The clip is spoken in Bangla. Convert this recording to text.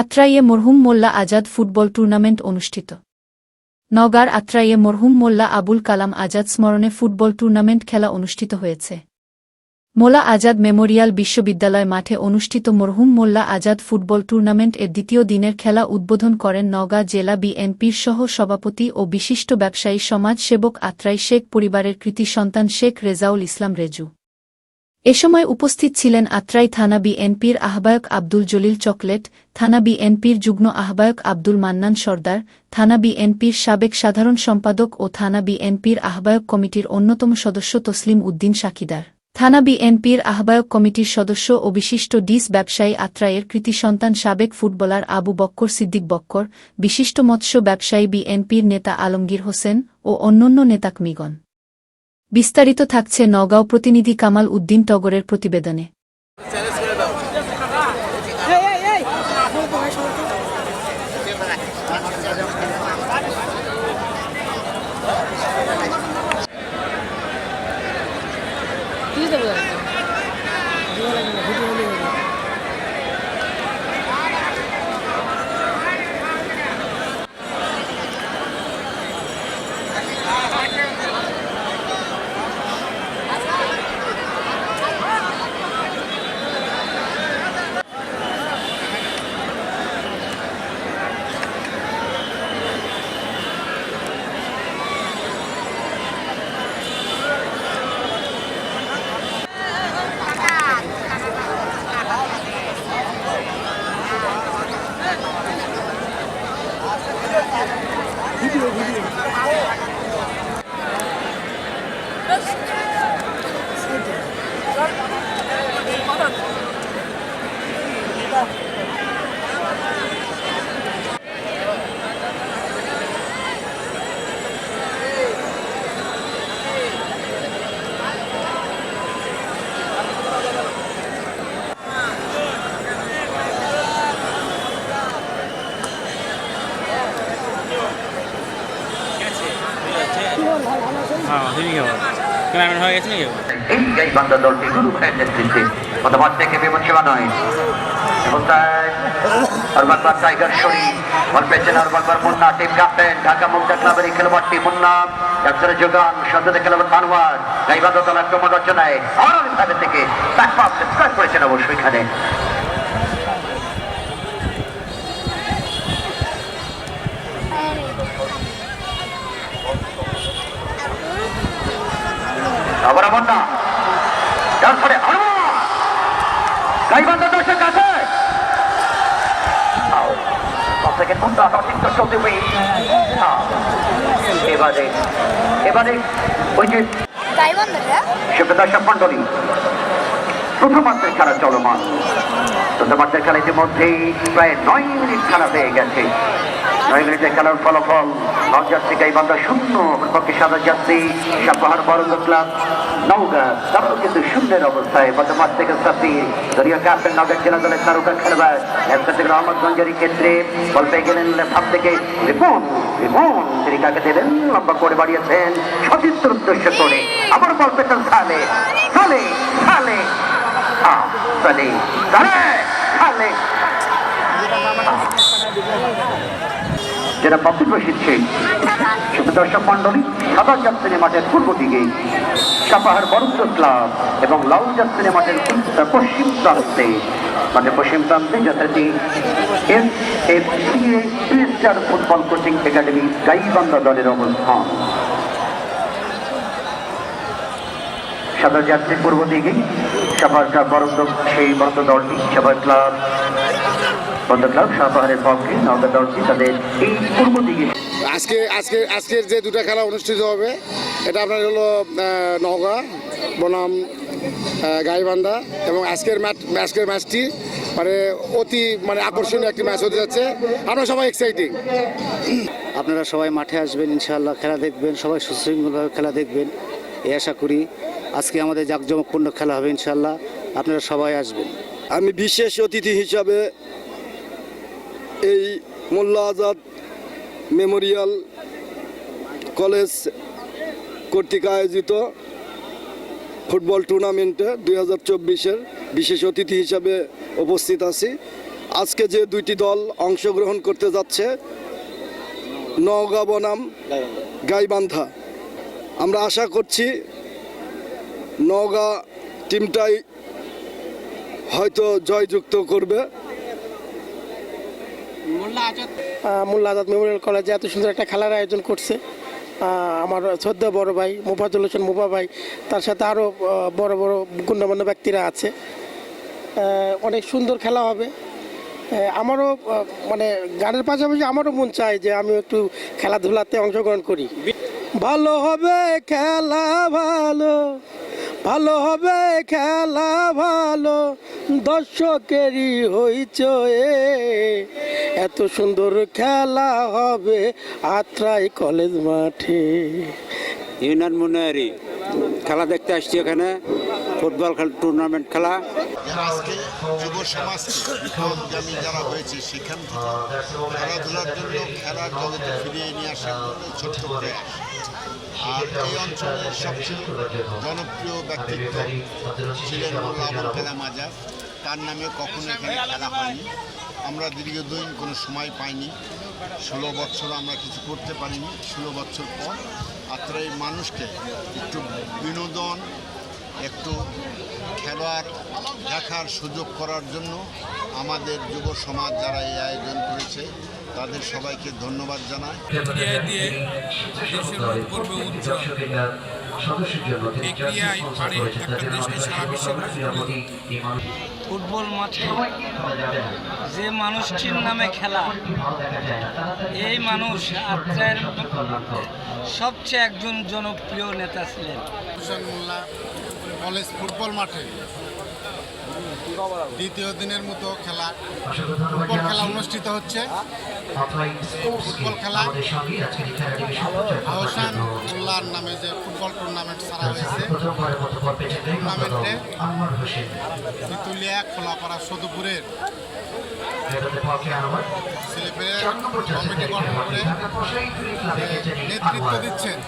আত্রাইয়ে মরহুম মোল্লা আজাদ ফুটবল টুর্নামেন্ট অনুষ্ঠিত। নগার আত্রাইয়ে মরহুম মোল্লা আবুল কালাম আজাদ স্মরণে ফুটবল টুর্নামেন্ট খেলা অনুষ্ঠিত হয়েছে। মোলা আজাদ মেমোরিয়াল বিশ্ববিদ্যালয় মাঠে অনুষ্ঠিত মরহুম মোল্লা আজাদ ফুটবল টুর্নামেন্ট এর দ্বিতীয় দিনের খেলা উদ্বোধন করেন নওগাঁ জেলা বিএনপির সহ সভাপতি ও বিশিষ্ট ব্যবসায়ী সমাজসেবক আত্রাই শেখ পরিবারের কৃতি সন্তান শেখ রেজাউল ইসলাম রেজু। এ সময় উপস্থিত ছিলেন আত্রাই থানা বিএনপির আহ্বায়ক আব্দুল জলিল চকলেট, থানা বিএনপির যুগ্ম আহ্বায়ক আব্দুল মান্নান সর্দার, থানা বিএনপির সাবেক সাধারণ সম্পাদক ও থানা বিএনপির আহ্বায়ক কমিটির অন্যতম সদস্য তসলিম উদ্দিন সাকিদার। থানা বিএনপির আহ্বায়ক কমিটির সদস্য ও বিশিষ্ট ডিস ব্যবসায়ী আত্রায়ের কৃতি সন্তান সাবেক ফুটবলার আবু বক্কর সিদ্দিক বক্কর, বিশিষ্ট মৎস্য ব্যবসায়ী বিএনপির নেতা আলমগীর হোসেন ও অন্যান্য নেতাকমিগণ বিস্তারিত থাকছে নগাঁও প্রতিনিধি কামাল উদ্দিন টগরের প্রতিবেদনে। হ্যাঁ ক্লাইমেট হয়ে টাইগার শরীফ অরবাকবার মুন্না, টিম ক্যাপ্টেন, ঢাকা মুক্তা ক্লাবের এই মুন্না। ডাক্তার যোগান সন্ধ্যে খেলোয়াড় মানওয়ার গাইবান্ধা দল আক্রমণ রচনায় বিভাগে থেকে ব্যাক অবশ্যই এখানে। আবার মুন্না তারপরে আরও গাইবান্ধা দর্শক আছে। থেকে মুন্না অতিরিক্ত চলতে হবে। এবারে এবারে ওই যে শিবদর্শক মন্ডলী প্রথমার্ধের খেলা চলমান। প্রথমার্ধের খেলা ইতিমধ্যেই প্রায় নয় মিনিট খেলা হয়ে গেছে। নয় মিনিটের খেলার ফলাফল নবযাত্রী গাইবান্ধা শূন্য পক্ষে সাদা যাত্রী সাপাহার বরঙ্গ ক্লাব নৌকা তারাও কিন্তু শূন্যের অবস্থায় প্রথমার্ধ থেকে সাথী দলীয় ক্যাপ্টেন নগর জেলা দলের তারকা খেলোয়াড় একটা থেকে রহমতগঞ্জের ক্ষেত্রে বল গেলেন ভাব থেকে রিপন রিপন তিনি কাকে দিলেন লম্বা করে বাড়িয়েছেন সতীর্থ উদ্দেশ্য করে। আবার বল পেতেন সালে সালে সালে সালে সালে সালে। যেটা পক্ষে প্রসিদ্ধ শুধু দর্শক মন্ডলী সাদা যাত্রী পূর্ব দিকে, সাপাহার বরুদ্ধ ক্লাব এবং লাল যাত্রী মাঠের পশ্চিম প্রান্তে মানে পশ্চিম প্রান্তে যথাটি S F C A star football coaching academy Gaibandha দলের অবস্থান। সাদা যাত্রী পূর্ব দিকে সাপাহার ক্লাব সেই বন্ধ দলটি সাপাহার ক্লাব। বন্ধ ক্লাব সাপাহারের পক্ষে নগর দলটি তাদের এই পূর্ব দিকে। আজকে আজকে আজকের যে দুটো খেলা অনুষ্ঠিত হবে এটা আপনার হলো নওগাঁ বনাম গাইবান্ধা এবং আজকের ম্যাচ আজকের ম্যাচটি মানে অতি মানে আকর্ষণীয় একটি ম্যাচ হতে যাচ্ছে। আমরা সবাই এক্সাইটিং আপনারা সবাই মাঠে আসবেন ইনশাআল্লাহ খেলা দেখবেন সবাই সুশৃঙ্খলভাবে খেলা দেখবেন এই আশা করি আজকে আমাদের জাঁকজমকপূর্ণ খেলা হবে ইনশাআল্লাহ। আপনারা সবাই আসবেন। আমি বিশেষ অতিথি হিসাবে এই মোল্লা আজাদ মেমোরিয়াল কলেজ কর্তৃক আয়োজিত ফুটবল টুর্নামেন্টে দুই হাজার চব্বিশের বিশেষ অতিথি হিসাবে উপস্থিত আছি। আজকে যে দুইটি দল অংশগ্রহণ করতে যাচ্ছে নওগাঁ বনাম গাইবান্ধা। আমরা আশা করছি নওগাঁ টিমটাই হয়তো জয়যুক্ত করবে। মোল্লা আজাদ? মেমোরিয়াল কলেজে এত সুন্দর একটা খেলার আয়োজন করছে। আমার শ্রদ্ধ বড় ভাই মুফাজুল হোসেন মুফা ভাই, তার সাথে আরও বড় বড় গণ্যমান্য ব্যক্তিরা আছে। অনেক সুন্দর খেলা হবে। আমারও মানে গানের পাশাপাশি আমারও মন চায় যে আমি একটু খেলাধুলাতে অংশগ্রহণ করি। ভালো হবে খেলা ভালো ভালো হবে খেলা ভালো, দর্শকেরই হইচয়ে এত সুন্দর খেলা হবে আত্রাই কলেজ মাঠে। ইউনিয়ন মুনারি খেলা দেখতে আসছি এখানে ফুটবল খেলা টুর্নামেন্ট খেলা। আজকে যুব সমাজকে যারা হয়েছে সেখান থেকে খেলাধুলার জন্য খেলার জগতে ফিরিয়ে নিয়ে আসার জন্য ছোট্ট প্রয়াস আর এই অঞ্চলের সবচেয়ে জনপ্রিয় ব্যক্তিত্ব ছিলেন মোল্লা আবুল কালাম আজাদ। তার নামে কখনো এখানে খেলা হয়নি। আমরা দীর্ঘদিন কোনো সময় পাইনি। ষোলো বছর আমরা কিছু করতে পারিনি। ষোলো বছর পর আত্রাই মানুষকে একটু বিনোদন, একটু খেলোয়াড় দেখার সুযোগ করার জন্য আমাদের যুব সমাজ যারা এই আয়োজন করেছে, তাদের সবাইকে ধন্যবাদ ফুটবল মাঠে যে মানুষটির নামে খেলা, এই মানুষ আত্মায়ের সবচেয়ে একজন জনপ্রিয় নেতা ছিলেন। কলেজ ফুটবল মাঠে দ্বিতীয় দিনের মতো খেলা। ফুটবল খেলা অনুষ্ঠিত হচ্ছে। ফুটবল খেলা। আহসান মোল্লার নামে যে ফুটবল টুর্নামেন্ট সারা হয়েছে। টুর্নামেন্টে তিতুলিয়া খোলাপাড়া সদুপুরের। ছেলেপেলে কমিটি গঠন করে নেতৃত্ব দিচ্ছেন।